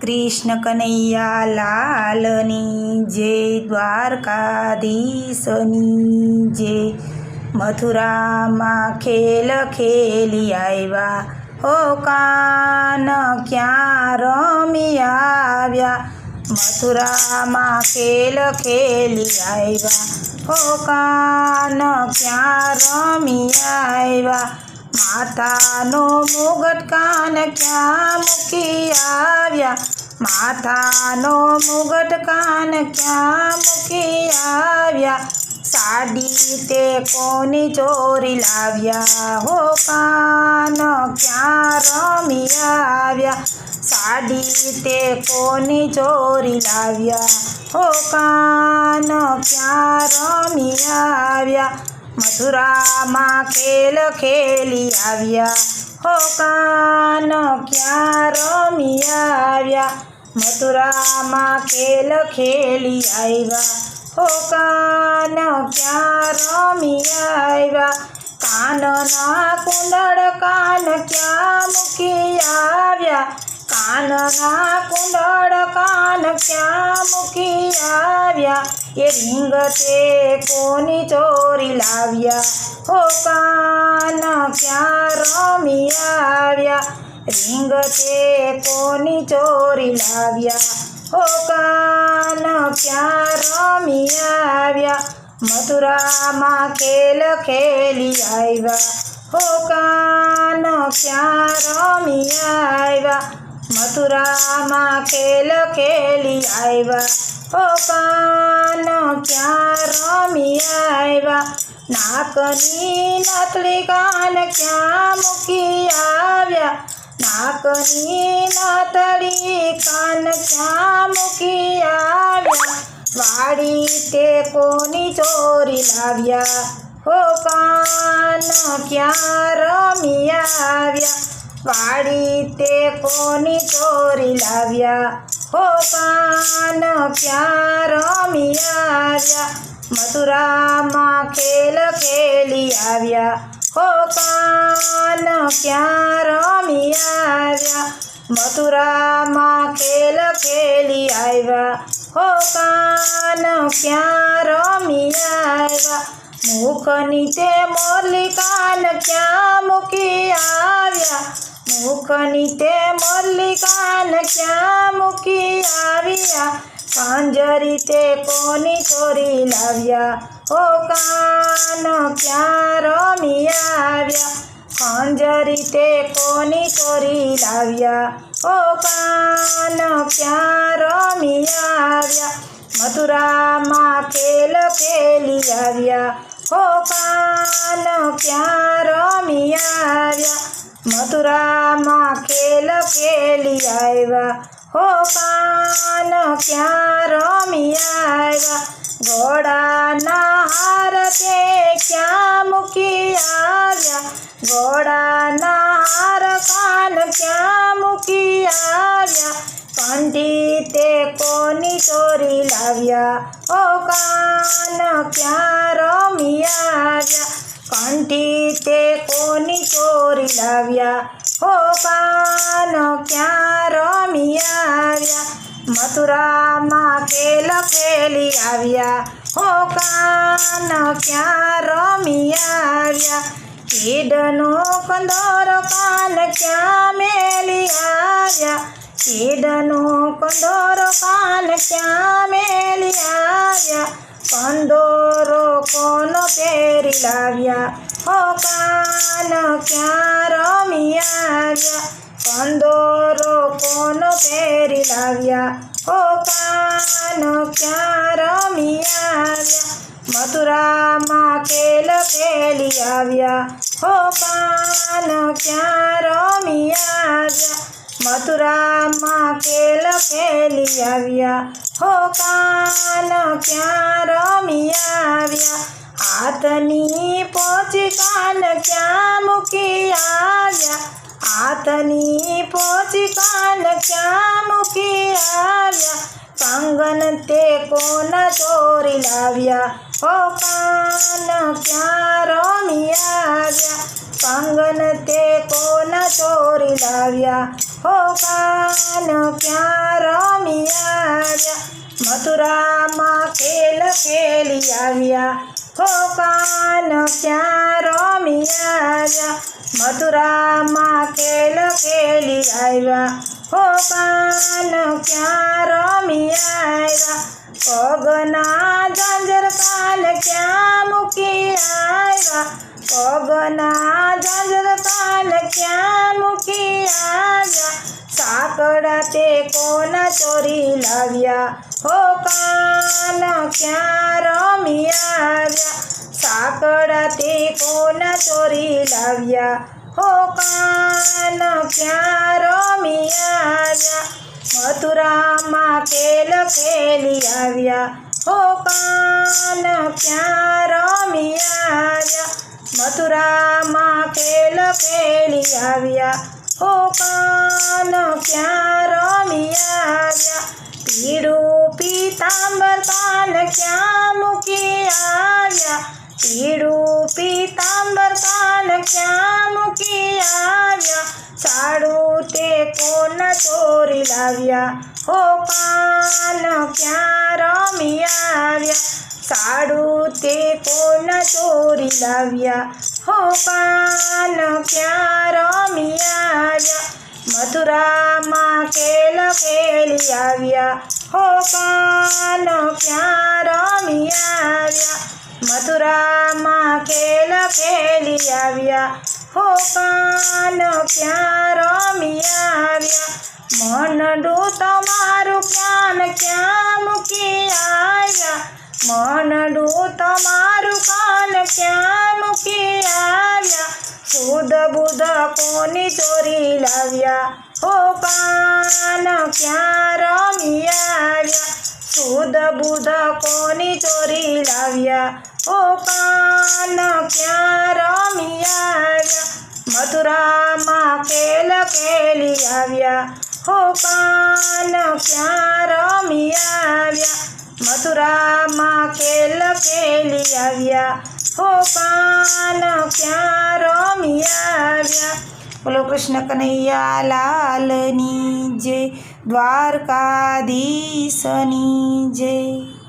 કૃષ્ણ કનૈયા લાલની જય દ્વારકાધીશની જય મથુરામાં ખેલ ખેલી આવ્યા. હો કાન ક્યાં રમી આવ્યા? મથુરામાં ખેલ ખેલી આવ્યા. હો કાન ક્યાં રમી આવ્યા? માથાનો મુગટ કાન ક્યાં મૂકી આવ્યા માથાનો મુગટ કાન ક્યાં મૂકી આવ્યા સાડી તે કોની ચોરી લાવ્યા હો કાન ક્યાં રમી આવ્યા સાડી તે કોની ચોરી લાવ્યા હો કાન ક્યાં રમી આવ્યા મથુરામાં ખેલ ખેલી આવ્યા. હો કાન ક્યાં રમી આવ્યા? મથુરામાં ખેલ ખેલી આવ્યા. હો કાન ક્યાં રમી આવ્યા? કાનના કુંડળ કાન ક્યાં મૂકી આવ્યા? કાનના કુંડળ કાન ક્યાં મૂકી આવ્યા? એ રીંગ તે કોની ચોરી લાવ્યા? હો કાન ક્યાં રમી આવ્યા? રીંગ તે કોની ચોરી લાવ્યા? હો કાન ક્યાં રમી આવ્યા? મથુરામાં ખેલ ખેલી આવ્યા? હો કાન ક્યાં રમી આવ્યા? મથુરામાં ખેલ ખેલી આવ્યા. ઓ કાનો ક્યાં રમી આવ્યા? નાકની નથલી કાન ક્યાં મૂકી આવ્યા? નાકની નથલી કાન ક્યાં મૂકી આવ્યા? વાડી તે કોની ચોરી લાવ્યા? હો કાન ક્યાં રમી આવ્યા? વાડી તે કોની ચોરી લાવ્યા? હો પાન ક્યાં રમી આવ્યા? મથુરામાં ખેલ ખેલી આવ્યા. હો કાન ક્યાં રમી આવ્યા? મથુરામાં ખેલ ખેલી આવ્યા. હો કાન ક્યાં રમી આવ્યા? મુખની તે મોરલી કાન ક્યાં મૂકી આવ્યા? મુખની તે મલ્લિકાન કાન ક્યાં મૂકી આવ્યા? પાંજરી તે કોની ચોરી લાવ્યા? ઓ કાન, ક્યાં રમી આવ્યા? પાંજરી તે કોની ચોરી લાવ્યા? ઓ કાન, ક્યાં રમી આવ્યા? મથુરામાં ખેલ ખેલી આવ્યા? ઓ કાન, ક્યાં રમી આવ્યા? મથુરામાં ખેલ ખેલી આવ્યા. હો પાન ક્યાં રમી આવ્યા? ઘોડાના હાર તે ક્યાં મૂકી આવ્યા? ઘોડાના હાર કાન ક્યાં મૂકી આવ્યા? પંડિતે કોની ચોરી લાવ્યા? ઓ કાન ક્યાં રમી આવ્યા? કંઠી તે કોની ચોરી લાવ્યા? હો કાન ક્યાં રમી આવ્યા? મથુરામાં ખેલ ખેલી આવ્યા? હો કાન ક્યાં રમી આવ્યા? કીડનો કંદોર કાન ક્યાં મેલી આવ્યા? કીડનો કંદોર કાન ક્યાં મેલી આવ્યા? કંદોરો પહેરી લાવ્યા. હો કાન ક્યાં રમી આવ્યા? કંદોરો કોનો પહેરી લાવ્યા? હો કાન ક્યાં રમી આવ્યા? મથુરામાં કેલ ખેલી આવ્યા? હો કાન ક્યાં રમી આવ્યા? મથુરામાં કેલ ખેલી આવ્યા? હો કાન ક્યાં રમી આવ્યા? હાથની પોચી કાન ક્યાં મૂકી આવ્યા હાથની પોચી કાન ક્યાં મૂકી આવ્યા કંગન તે કોના ચોરી લાવ્યા ઓ કાન ક્યાં રમી આવ્યા કંગન તે કોના ચોરી લાવ્યા હો કાન ક્યાં રમી આવ્યા મથુરામાં ખેલ ખેલી આવ્યા હો કાન ક્યાં રમી આવ્યા. પગના ઝાંઝર કાન ક્યાં મૂકી આવ્યા? પગના ઝાંઝર કાન ક્યાં મૂકી આવ્યા સાકડા તે કોના ચોરી લાવ્યા? હો કાન, ક્યાં રમી આવ્યા? સાકડા તે કોના ચોરી લાવ્યા? હો કાન, ક્યાં રમી આવ્યા? મથુરામાં ખેલ ખેલી આવ્યા? હો કાન, ક્યાં રમી આવ્યા? મથુરામાં ખેલ ખેલી આવ્યા? હો કાન ક્યાં રમ્યા પીળું પીતાંબર પાન ક્યાં મૂકી આવ્યા? પીળું પીતાંબર પાન ક્યાં મૂકી આવ્યા? સાડું તે કોના ચોરી લાવ્યા? હો પાન ક્યાં રમી આવ્યા? સાડું તે કોના ચોરી લાવ્યા? હો કાન મથુરામાં ખેલ ખેલી આવ્યા. હો કાન ક્યાં રમી આવ્યા? મથુરામાં ખેલ ખેલી આવ્યા. હો કાન ક્યાં રમી આવ્યા? મનડું તમારું કાન ક્યાં મૂકી આવ્યા? મનડું તમારું કાન ક્યાં મૂકી શુદ્ધ બુધ કોની ચોરી લાવ્યા? હો કાન ક્યાં રમી આવ્યા? શુદ્ધ બુદ્ધ કોની ચોરી લાવ્યા? હો કાન ક્યાં રમી આવ્યા? મથુરામાં કેલ કેલી આવ્યા. હો કાન ક્યાં રમી આવ્યા? મથુરામાં ખેલ ખેલી આવ્યા. હો પાન ક્યાં રમી આવ્યા? બોલો કૃષ્ણ કનૈયા લાલની જય, દ્વારકાધીશની જય.